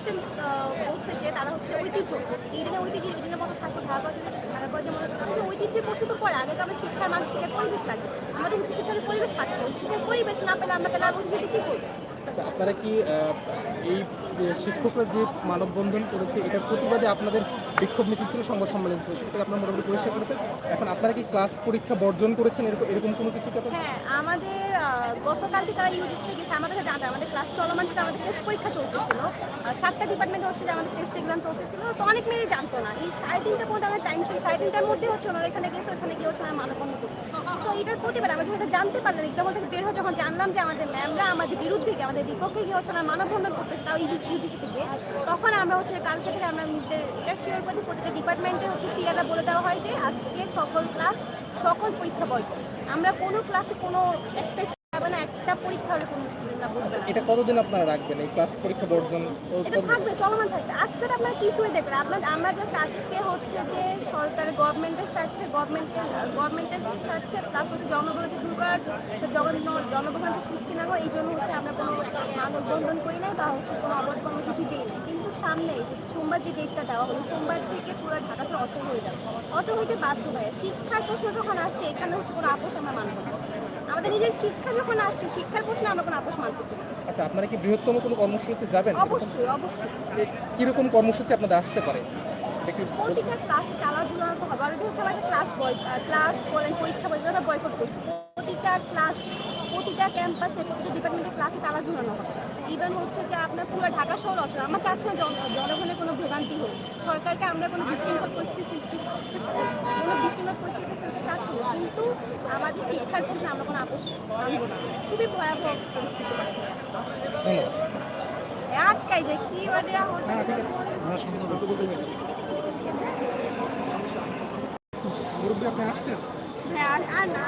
Direction বলছে যে তারা হচ্ছে ঐতিহ্য। যে ইডেনের ঐতিহ্য ইডিনের মতো থাকবে যেমন থাকবে ঐতিহ্যের প্রশ্ন তো পরে আগে তো আমরা শিক্ষার মানুষকে পরিবেশ লাগবে। আমাদের উচ্চশিক্ষার পরিবেশ পাচ্ছি উচ্চশিক্ষার পরিবেশ না পেলে আমরা তাহলে ঐতিহ্য কি করব? আচ্ছা আপনারা কি এই শিক্ষকরা যে মানববন্ধন করেছে, এটার প্রতিবাদে আপনাদের বিক্ষোভ মিছিল ছিল, সংবাদ সম্মেলন ছিল সেটা আপনারা মোটামুটি পরিষ্কার করেছেন। এখন আপনারা কি ক্লাস পরীক্ষা বর্জন করেছেন? এরকম এরকম কোনো কিছু হ্যাঁ আমাদের গতকালকে যারা ইউজিসিতে গেছে, আমাদের কাছে আমাদের ক্লাস চলমান ছিল, আমাদের টেস্ট পরীক্ষা চলতেছিল। সাতটা ডিপার্টমেন্ট হচ্ছে যে আমাদের টেস্ট এক্সাম চলতেছিল, তো অনেক মেয়ে জানতো না। এই সাড়ে তিনটার মধ্যে আমাদের টাইম ছিল, সাড়ে তিনটার মধ্যে হচ্ছে ওনারা এখানে গেছে, ওখানে গিয়ে হচ্ছে ওনারা মানববন্ধন করছে। এটার প্রতিবাদ, আমরা যখন জানতে পারলাম এক্সাম থেকে বের হয়ে যখন জানলাম যে আমাদের ম্যামরা আমাদের বিরুদ্ধে আমাদের বিপক্ষে গিয়ে হচ্ছে মানববন্ধন করতেছে, তাও ইউজিসি থেকে, তখন আমরা হচ্ছে কালকে থেকে আমরা মিসদের এটা শিওর করি প্রতিটা ডিপার্টমেন্টে হচ্ছে সিআররা বলে দেওয়া হয় যে, আজকে সকল ক্লাস সকল পরীক্ষা বয়কট। আমরা কোনো ক্লাসে কোনো একটা পরীক্ষা হলে কোনো স্টুডেন্ট না বসবে না এটা কতদিন আপনারা রাখবেন? এই ক্লাস পরীক্ষা বর্জন এটা থাকবে, চলমান থাকবে। আজকে তো আপনার কিছুই দেখবেন আপনার আমরা জাস্ট আজকে হচ্ছে যে সরকারের গভর্নমেন্টের স্বার্থে গভর্নমেন্টের গভর্নমেন্টের স্বার্থে প্লাস হচ্ছে জনগণকে দূর করার জগন জনগণকে সৃষ্টি না হয়, এই জন্য হচ্ছে আমরা কোনো মানববন্ধন করি নাই বা হচ্ছে কোনো অবধ কিছু দিই নাই। কিন্তু সামনে যে সোমবার যে ডেটটা দেওয়া হলো, সোমবার থেকে পুরো ঢাকাতে অচল হয়ে যাবে। অচল হইতে বাধ্য হয় শিক্ষার প্রশ্ন যখন আসছে, এখানে হচ্ছে কোনো আপোষ আমরা মানব না। আমাদের নিজের শিক্ষা যখন আসছে শিক্ষার প্রশ্নে আমরা কোনো আপোষ মানতেছি না। আচ্ছা আপনারা কি বৃহত্তম কোনো কর্মসূচিতে যাবেন? অবশ্যই অবশ্যই। কীরকম কর্মসূচি আপনাদের আসতে পারে? প্রতিটা ক্লাসে তালা ঝুলানো তো হবে। আর হচ্ছে আমরা ক্লাস বয় ক্লাস বলেন পরীক্ষা বলেন বয়কট করছি। প্রতিটা ক্লাস প্রতিটা ক্যাম্পাসে প্রতিটা ডিপার্টমেন্টের ক্লাসে তালা ঝুলানো হবে ইভেন হচ্ছে যে আপনার পুরো ঢাকা শহর অচল আমরা চাচ্ছি না জন- জনগণের কোনো ভোগান্তি হোক। সরকারকে আমরা কোনো বিশৃঙ্খল পরিস্থিতি সৃষ্টি কোনো বিশৃঙ্খল পরিস্থিতি ফেলতে চাচ্ছি না। কিন্তু আমাদের শিক্ষার প্রশ্নে আমরা কোনো আপোষ মানব না। খুবই ভয়াবহ পরিস্থিতি আটকাই যায় কি মানে হয়ে আপনি আসছেন? হ্যাঁ আর আর না।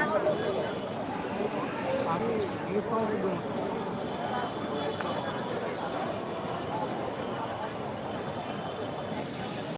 이게 싸우는 거였어.